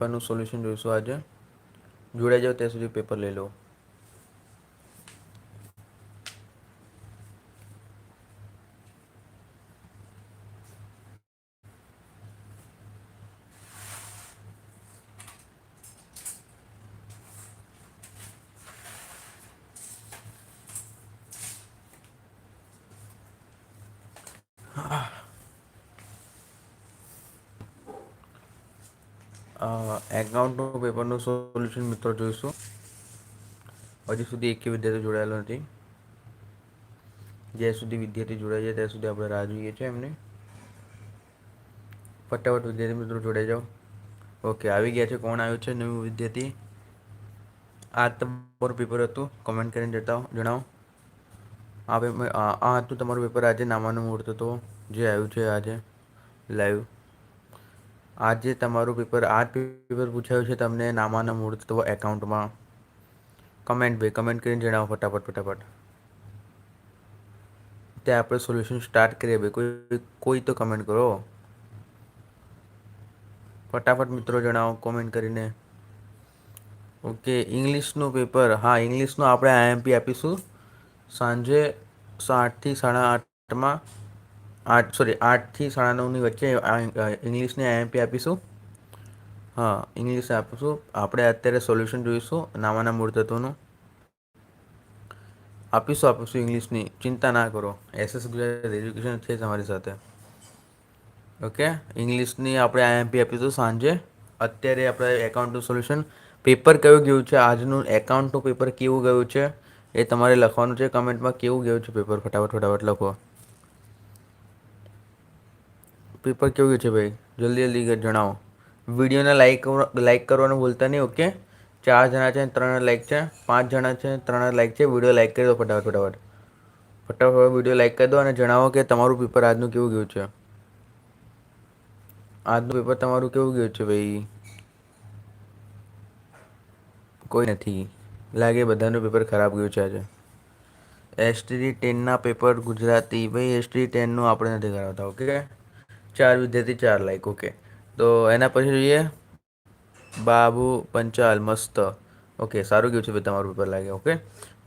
પેપરનું solution જોઈશું આજે. જોડાઈ જાવ ત્યાં સુધી પેપર લઈ લો. એકાઉન્ટનું પેપરનું સોલ્યુશન મિત્રો જોઈશું. હજી સુધી એક વિદ્યાર્થી જોડાયેલો નથી. જ્યાં સુધી વિદ્યાર્થી જોડાઈ જાય ત્યાં સુધી આપણે રાહ જોઈએ છીએ એમને. ફટાફટ વિદ્યાર્થી મિત્રો જોડાઈ જાઓ. ઓકે આવી ગયા છે કોણ આવ્યું છે નવું વિદ્યાર્થી? આ તમારું પેપર હતું. કમેન્ટ કરીને જતા જણાવો. આ પેપર આ હતું તમારું પેપર આજે, નામાનું મુહૂર્ત હતો. જે આવ્યું છે આજે લાઈવ આજે તમારું પેપર આ પેપર પૂછાયું છે તમને નામાના મૂળત્વ એકાઉન્ટમાં કમેન્ટ ભાઈ કમેન્ટ કરીને જણાવો ફટાફટ ફટાફટ. ત્યાં આપણે સોલ્યુશન સ્ટાર્ટ કરીએ ભાઈ કોઈ કોઈ તો કમેન્ટ કરો. ફટાફટ મિત્રો જણાવો કોમેન્ટ કરીને. ઓકે ઇંગ્લિશનું પેપર હા, ઇંગ્લિશનું આપણે આઈએમપી આપીશું. સાંજે સાતથી સાડા આઠમાં આઠ સોરી આઠથી સાડા નવની વચ્ચે ઇંગ્લિશની આઈએમપી આપીશું. હા, ઇંગ્લિશ આપીશું. આપણે અત્યારે સોલ્યુશન જોઈશું નામાના મૂળ તત્વોનું. આપીશું આપીશું ઇંગ્લિશની. ચિંતા ના કરો. એસએસ ગુજરાત એજ્યુકેશન છે તમારી સાથે. ઓકે? ઇંગ્લિશની આપણે આઈએમપી આપીશું સાંજે. અત્યારે આપણે એકાઉન્ટનું સોલ્યુશન. પેપર કયું ગયું છે? આજનું એકાઉન્ટનું પેપર કેવું ગયું છે? એ તમારે લખવાનું છે. કમેન્ટમાં કેવું ગયું છે પેપર? ફટાફટ ફટાફટ લખો. પેપર કેવું છે ભાઈ? જલ્દી જલ્દી જણાવો. વિડીયોને લાઈક લાઈક કરવાનું ભૂલતા નહીં ઓકે ચાર જણા છે ત્રણ લાઈક છે. પાંચ જણા છે ત્રણ લાઈક છે. વીડિયો લાઈક કરી દો ફટાફટ ફટાફટ. ફટાફટ વીડિયો લાઈક કરી દો અને જણાવો કે તમારું પેપર આજનું કેવું ગયું છે. આજનું પેપર તમારું કેવું ગયું છે ભાઈ? કોઈ નથી. લાગે બધાનું પેપર ખરાબ ગયું છે આજે. એસટી ટેનના પેપર ગુજરાતી. ભાઈ એસટી ટેનનું આપણે નથી કરાવતા ઓકે ચાર વિદ્યાર્થી, ચાર લાઈક ઓકે તો એના પછી જોઈએ. બાબુ પંચાલ, મસ્ત. ઓકે સારું ગયું છે ભાઈ તમારું પેપર લાગે ઓકે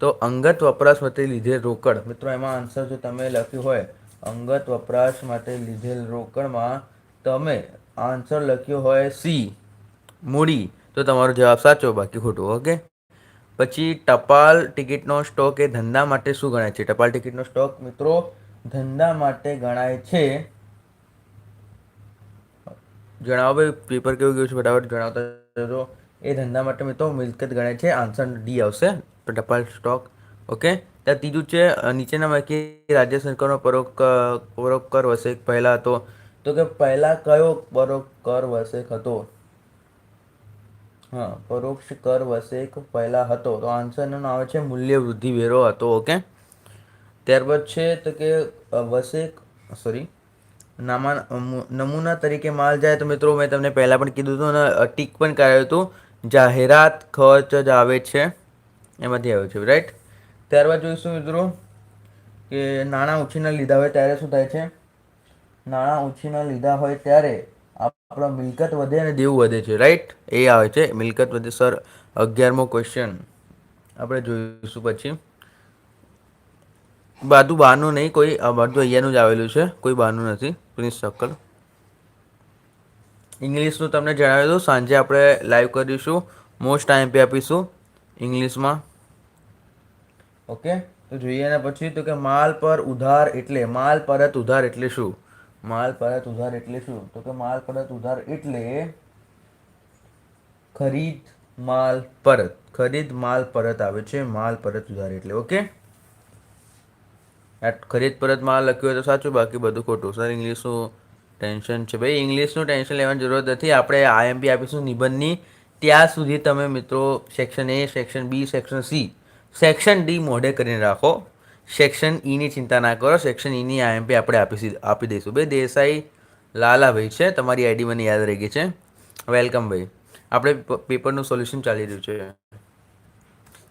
તો અંગત વપરાશ માટે લીધેલ રોકડ. મિત્રો, એમાં આન્સર જો તમે લખ્યું હોય, અંગત વપરાશ માટે લીધેલ રોકડમાં તમે આન્સર લખ્યો હોય સી, મૂડી. તો તમારો જવાબ સાચો, બાકી ખોટું ઓકે પછી ટપાલ ટિકિટનો સ્ટોક એ ધંધા માટે શું ગણાય છે? ટપાલ ટિકિટનો સ્ટોક, મિત્રો, ધંધા માટે ગણાય છે જણાવો ભાઈ પેપર કેવું ગયું છે? ફટાફટ જણાવતા જજો. એ ધંધા માટે મિત્રો મિલકત ગણાય છે. આન્સર ડી આવશે. ટપાલ સ્ટોક ઓકે ત્યાં ત્રીજું છે નીચેના પૈકી રાજ્ય સરકારનો પરોક કર વસેક પહેલાં હતો. તો કે પહેલાં કયો પરોક્ષ કર વસેક હતો? હા, પરોક્ષ કર વસેક પહેલાં હતો. તો આન્સરનું આવે છે, મૂલ્ય વૃદ્ધિ વેરો હતો. ઓકે ત્યારબાદ છે તો કે વસેક સોરી નામા નમૂના તરીકે માલ જાય તો મિત્રો મેં તમને પહેલાં પણ કીધું હતું અને ટીક પણ કરાયું હતું. જાહેરાત ખર્ચ જ આવે છે. એમાંથી આવ્યું છે રાઈટ ત્યારબાદ જોઈશું મિત્રો કે નાણાં ઉછીના લીધા હોય ત્યારે શું થાય છે? નાણાં ઉછીના લીધા હોય ત્યારે આપણો મિલકત વધે અને દેવું વધે છે રાઈટ એ આવે છે. મિલકત વધે. સર, અગિયારમો ક્વેશ્ચન આપણે જોઈશું પછી. બાજુ બહારનું નહીં, કોઈ બાજુ અહીંયાનું જ આવેલું છે. કોઈ બહારનું નથી. પ્રિન્સ સર્કલ ઇંગ્લિશનું તમને જણાવી દઉં. સાંજે આપણે લાઈવ કરીશું મોસ્ટ ટાઈમ પે આપીશું ઇંગ્લિશમાં ઓકે તો જોઈએ ને પછી તો કે માલ પર ઉધાર એટલે, માલ પરત ઉધાર એટલે શું? માલ પરત ઉધાર એટલે શું? તો કે માલ પરત ઉધાર એટલે ખરીદ માલ પરત. ખરીદ માલ પરત આવે છે, માલ પરત ઉધાર એટલે. ઓકે ખરીદ પરત માલ લખ્યું હોય તો સાચું, બાકી બધું ખોટું. સર ઇંગ્લિશનું ટેન્શન છે. ભાઈ ઇંગ્લિશનું ટેન્શન લેવાની જરૂરત નથી. આપણે આઈએમપી આપીશું નિબંધની ત્યાં સુધી તમે મિત્રો section A section B section C section D મોઢે કરીને રાખો. સેક્શન ઈની ચિંતા ના કરો. સેક્શન ઈની આઈએમપી આપણે આપી આપી દઈશું. ભાઈ, દેસાઈ લાલાભાઈ છે. તમારી આઈડી મને યાદ રહી ગઈ છે. વેલકમ ભાઈ. આપણે પેપરનું સોલ્યુશન ચાલી રહ્યું છે.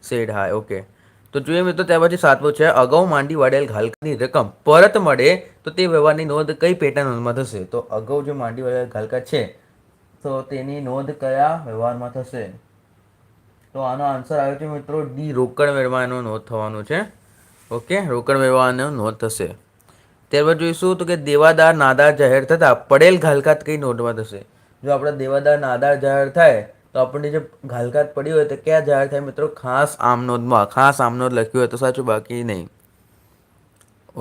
સેડ હા ઓકે તો જોઈએ મિત્રો, ત્યાર પછી સાતમું છે, અગાઉ માંડી વાળેલ ઘાલકાની રકમ પરત મળે તો તે વ્યવહારની નોંધ કઈ પેટા નોંધમાં થશે? તો અગાઉ જે માંડી વાળેલ ઘાલકા છે, તો તેની નોંધ કયા વ્યવહારમાં થશે? તો આનો આન્સર આવ્યો છે મિત્રો, ડી, રોકડ વ્યવહારનો નોંધ થવાનું છે. ઓકે, રોકડ વ્યવહારનો નોંધ થશે. ત્યારબાદ જોઈશું તો કે દેવાદાર, નાદાર જાહેર થતાં પડેલ ઘાલકાત કઈ નોંધમાં થશે? જો આપણે દેવાદાર, નાદાર જાહેર થાય તો આપણને જે ઘાલકાત પડી હોય તો ક્યાં જાહેર થાય મિત્રો? ખાસ આમનોદમાં, ખાસ આમનોદ લખ્યું હોય તો સાચું, બાકી નહીં.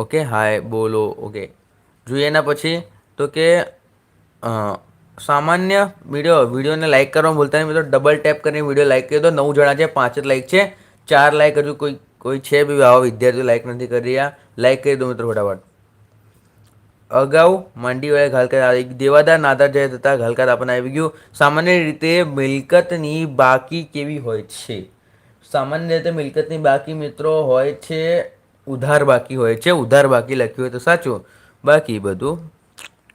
ઓકે, હાય, બોલો, ઓકે. જોઈએ એના પછી તો કે સામાન્ય વીડિયો, વિડીયોને લાઈક કરવા ભૂલતા નહીં મિત્રો. ડબલ ટેપ કરીને વીડિયો લાઈક કરી દો. નવ જણા છે, પાંચ જ લાઈક છે. ચાર લાઈક હજુ કોઈ કોઈ છે બી આવા વિદ્યાર્થીઓ લાઈક નથી કરી રહ્યા. લાઈક કરી દો મિત્રો ફટાફટ. અગાઉ મંડીવાળે ઘાલકાત આવી દેવાદાર નાદાર થતાં ઘાલકાત આપણને આવી ગયું. સામાન્ય રીતે મિલકતની બાકી કેવી હોય છે? સામાન્ય રીતે મિલકતની બાકી મિત્રો હોય છે, ઉધાર બાકી હોય છે. ઉધાર બાકી લખ્યું હોય તો સાચું. બાકી બધું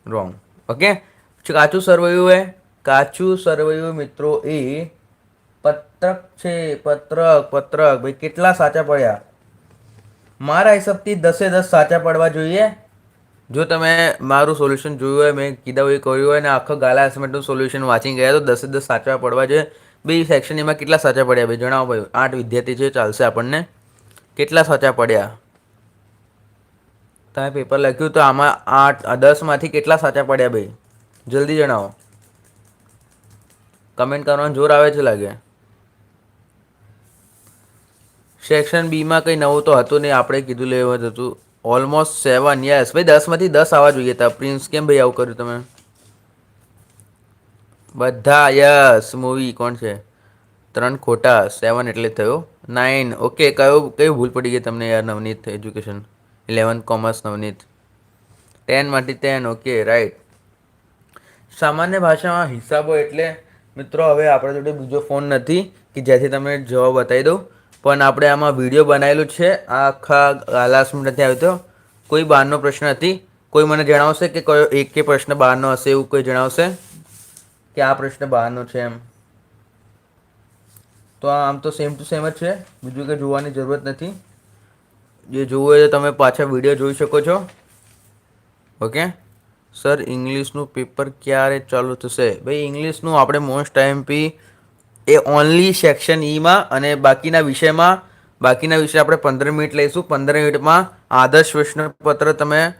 રોંગ ઓકે કાચું સરવૈયું એ, કાચું સરવૈયું મિત્રો એ પત્રક છે, પત્રક પત્રક. ભાઈ, કેટલા સાચા પડ્યા? મારા હિસાબથી દસે દસ સાચા પડવા જોઈએ. જો તમે મારું સોલ્યુશન જોયું હોય, મેં કીધા હોય, કર્યું હોય, અને આખો ગાલા એસમેન્ટનું સોલ્યુશન વાંચી ગયા તો દસે દસ સાચા પડવા જોઈએ. બે સેક્શન એમાં કેટલા સાચા પડ્યા? ભાઈ જણાવો ભાઈ, આઠ વિદ્યાર્થી છે, ચાલશે આપણને. કેટલા સાચા પડ્યા? તમે પેપર લખ્યું તો આમાં આઠ દસમાંથી કેટલા સાચા પડ્યા ભાઈ? જલ્દી જણાવો. કમેન્ટ કરવાનું જોર આવે છે લાગે. સેક્શન બીમાં કંઈ નવું તો હતું નહીં, આપણે કીધું લેવું હતું. ઓલમોસ્ટ સેવન યસ ભાઈ, દસમાંથી દસ આવવા જોઈએ. હતા પ્રિન્સ કેમ ભાઈ આવું કર્યું તમે? બધા યસ મૂવી કોણ છે? ત્રણ ખોટા સેવન એટલે થયો. નાઇન ઓકે કયો કયું ભૂલ પડી ગઈ તમને યાર, Navneet education eleven commerce Navneet. ટેનમાંથી ten okay right સામાન્ય ભાષામાં હિસાબો એટલે, મિત્રો, હવે આપણા જોડે બીજો ફોન નથી, કે જ્યાંથી તમે જવાબ બતાવી દઉં. પણ આપણે આમાં વીડિયો બનાવેલું છે. આખા લાસ્ટ નથી આવ્યો તો કોઈ બહારનો પ્રશ્ન નથી. કોઈ મને જણાવશે કે કયો એક કે પ્રશ્ન બહારનો હશે એવું કોઈ જણાવશે? કે આ પ્રશ્ન બહારનો છે એમ. તો આમ તો સેમ ટુ સેમ જ છે. બીજું કે જોવાની જરૂરત નથી. જે જોવું હોય તો તમે પાછા વીડિયો જોઈ શકો છો. ઓકે સર ઇંગ્લિશનું પેપર ક્યારે ચાલુ થશે? ભાઈ ઇંગ્લિશનું આપણે મોસ્ટ આઈએમપી એ ઓનલી સેક્શન ઈમાં અને બાકીના વિષયમાં, બાકીના વિષય આપણે પંદર મિનિટ લઈશું. પંદર મિનિટમાં આદર્શ પ્રશ્નપત્ર તમે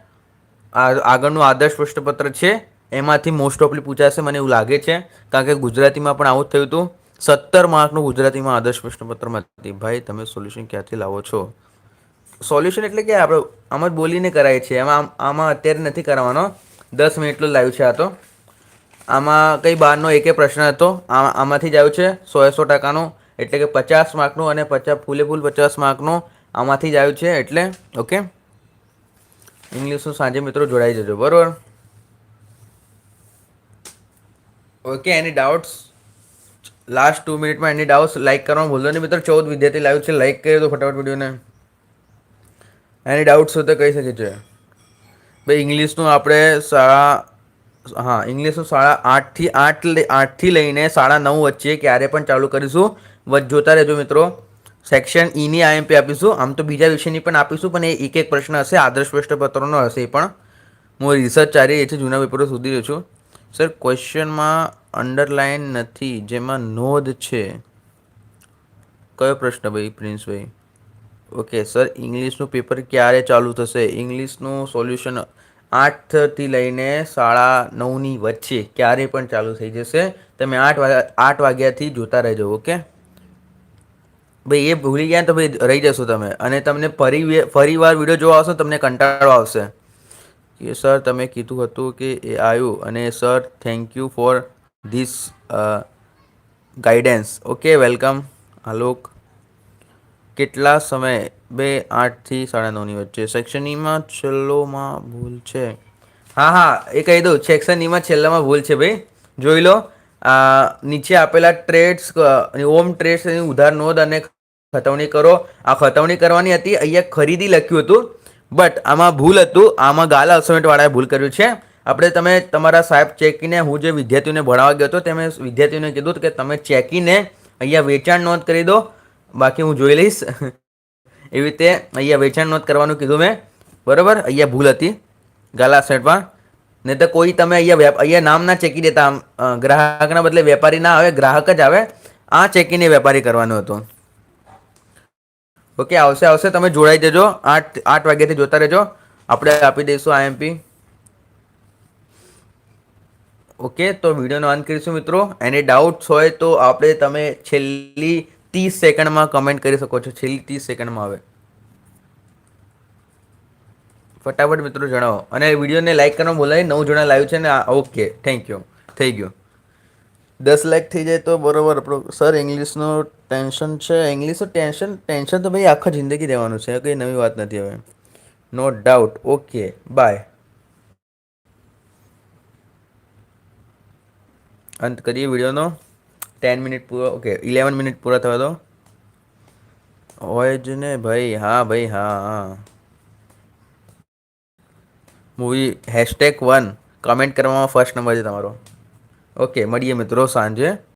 આગળનું આદર્શ પ્રશ્નપત્ર છે, એમાંથી મોસ્ટ ઓફલી પૂછાશે, મને એવું લાગે છે. કારણ કે ગુજરાતીમાં પણ આવું જ થયું હતું. સત્તર માર્કનું ગુજરાતીમાં આદર્શ પ્રશ્નપત્રમાંથી ભાઈ, તમે સોલ્યુશન ક્યાંથી લાવો છો? સોલ્યુશન એટલે કે આપણે આમ જ બોલીને કરાય છે. એમાં આમ- અત્યારે નથી કરાવવાનો. દસ મિનિટનો લાઈવ છે આ તો. આમાં કઈ બહારનો એકે પ્રશ્ન હતો. આમાંથી જ આવ્યું છે સો સો ટકાનું, એટલે કે પચાસ માર્કનું અને પચાસ ફૂલે ફૂલ પચાસ માર્કનું આમાંથી જ આવ્યું છે, એટલે, ઓકે? ઇંગ્લિશનું સાંજે મિત્રો જોડાઈ જજો, બરોબર? Okay any doubts last two મિનિટમાં એની ડાઉટ્સ લાઇક કરવાનું ભૂલતો નહીં મિત્રો, ચૌદ વિદ્યાર્થી લાઈવ છે લાઈક કરી દો ફટાફટ વિડીયોને. એની ડાઉટ્સ હોય તો કહી શકે છે. ભાઈ ઇંગ્લિશનું આપણે સાડા હા, ઇંગ્લિશનું સાડા આઠથી આઠ આઠથી લઈને સાડા નવ વચ્ચે ક્યારે પણ ચાલુ કરીશું. જોતા રહેજો મિત્રો. સેક્શન ઈની આઈએમપી આપીશું. આમ તો બીજા વિષયની પણ આપીશું, પણ એ એક એક પ્રશ્ન હશે. આદર્શ પ્રશ્નપત્રોનો હશે એ પણ. હું રિસર્ચ ચાલી રહી છે, જૂના પેપરો સુધી રહ્યો છું. સર ક્વેશ્ચનમાં અંડરલાઇન નથી, જેમાં નોંધ છે. કયો પ્રશ્ન ભાઈ પ્રિન્સભાઈ ઓકે સર ઇંગ્લિશનું પેપર ક્યારે ચાલુ થશે? ઇંગ્લિશનું સોલ્યુશન આઠથી લઈને સાડા નવની વચ્ચે ક્યારે પણ ચાલુ થઈ જશે, તમે આઠ વાગ્યા, આઠ વાગ્યાથી જોતા રહેજો, ઓકે? ભાઈ, એ ભૂલી ગયા તો ભાઈ રહી જશો તમે. અને તમને ફરી ફરી વાર વીડિયો જોવા આવશો તમને કંટાળો આવશે. કે સર તમે કીધું હતું કે એ આવ્યું. અને sir thank you for this guidance okay welcome Alok કેટલા સમય? બે આઠથી સાડા નવની વચ્ચે. સેક્શન ઈમાં છેલ્લોમાં ભૂલ છે. હા હા, એ કહી દઉં. સેક્શન ઈમાં છેલ્લામાં ભૂલ છે ભાઈ. જોઈ લો. આ, નીચે આપેલા ટ્રેડ્સ ઓમ ટ્રેડ્સ ઉધાર નોંધ અને ખતવણી કરો. આ ખતવણી કરવાની હતી, અહીંયા ખરીદી લખ્યું હતું. બટ આમાં ભૂલ હતું. આમાં ગાલા અસાઇનમેન્ટવાળાએ ભૂલ કર્યું છે. આપણે તમે તમારા સાહેબ ચેકીને, હું જે વિદ્યાર્થીઓને ભણાવવા ગયો હતો તેમણે વિદ્યાર્થીઓને કીધું કે તમે ચેકીને અહીંયા વેચાણ નોંધ કરી દો. બાકી હું જોઈ લઈશ. એવી રીતે અહીંયા વેચાણ નોંધ કરવાનું કીધું મેં. બરાબર? અહીંયા ભૂલ હતી. ગાલા સેટમાં. નહીં તો કોઈ તમે અહીંયા અહીંયા નામ ના ચેકી દેતા આમ ગ્રાહકના બદલે વેપારી ના આવે, ગ્રાહક જ આવે. આ ચેકીને વેપારી કરવાનો હતો. ઓકે, આવશે આવશે. તમે જોડાઈ જજો. આઠ આઠ વાગ્યાથી જોતા રહેજો. આપણે આપી દઈશું આઈએમપી ઓકે, તો વિડીયોનો અંત કરીશું મિત્રો. એની ડાઉટ્સ હોય તો આપણે તમે છેલ્લી ત્રીસ સેકન્ડમાં કમેન્ટ કરી શકો છો, છેલ્લી ત્રીસ સેકન્ડમાં આવે ફટાફટ મિત્રો જણાવો. અને વિડીયોને લાઇક કરવા નહીં. નવ જણા લાવ્યું છે ને ઓકે થેન્ક યુ થઈ ગયું. દસ લાખ થઈ જાય તો બરોબર સર ઇંગ્લિશનો ટેન્શન છે. ઇંગ્લિશનું ટેન્શન ટેન્શન તો ભાઈ આખા જિંદગી રહેવાનું છે, કંઈ નવી વાત નથી હવે. નો ડાઉટ ઓકે બાય અંત કરીએ વિડીયોનો. ટેન મિનિટ પૂરો ઓકે ઇલેવન મિનિટ પૂરા થયો તો હોય જ ને ભાઈ, હા ભાઈ, હા હા. મૂવી હેશટેગ વન કમેન્ટ કરવામાં ફર્સ્ટ નંબર છે તમારો. ઓકે મળીએ મિત્રો સાંજે.